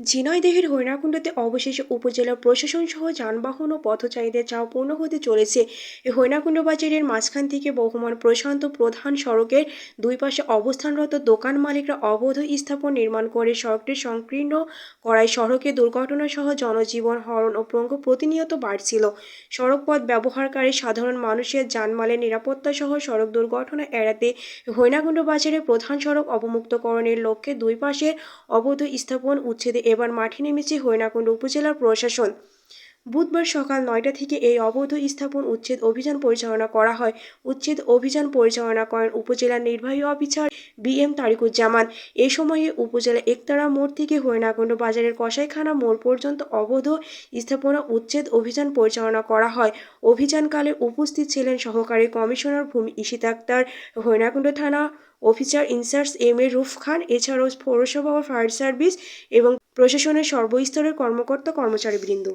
ঝিনাইদহের হৈনাকুণ্ডতে অবশেষে উপজেলা প্রশাসন সহ যানবাহন ও পথচারীদের চাওয়া পূর্ণ হতে চলেছে। এই হৈনাকুণ্ড বাজারের মাঝখান থেকে বহমান প্রশান্ত প্রধান সড়কের দুই পাশে অবস্থানরত দোকান মালিকরা অবৈধ স্থাপন নির্মাণ করে সড়কটি সংকীর্ণ করায় সড়কে দুর্ঘটনা সহ জনজীবন হরণ ও প্রঙ্গ প্রতিনিয়ত বাড়ছিল। সড়ক পথ ব্যবহারকারী সাধারণ মানুষের যানমালের নিরাপত্তা সহ সড়ক দুর্ঘটনা এড়াতে হৈনাকুণ্ড বাজারের প্রধান সড়ক অবমুক্তকরণের লক্ষ্যে দুই পাশের অবৈধ স্থাপন উচ্ছেদে এবার মাঠে নেমেছে হৈনাকুণ্ড উপজেলার প্রশাসন। বুধবার সকাল নয়টা থেকে এই অবৈধ স্থাপন উচ্ছেদ অভিযান পরিচালনা করা হয়। উচ্ছেদ অভিযান পরিচালনা করেন উপজেলার নির্বাহী অফিসার বি এম তারিকুজ্জামান। এ সময়ে উপজেলা একতারা মোড় থেকে হৈনাকুণ্ড বাজারের কসাইখানা মোড় পর্যন্ত অবৈধ স্থাপনা উচ্ছেদ অভিযান পরিচালনা করা হয়। অভিযানকালে উপস্থিত ছিলেন সহকারী কমিশনার ভূমি ইশিত আক্তার হৈনাকুণ্ড থানা officer in charge M A Rouf Khan, এছাড়াও পৌরসভা ও ফায়ার সার্ভিস এবং প্রশাসনের সর্বস্তরের কর্মকর্তা কর্মচারীবৃন্দ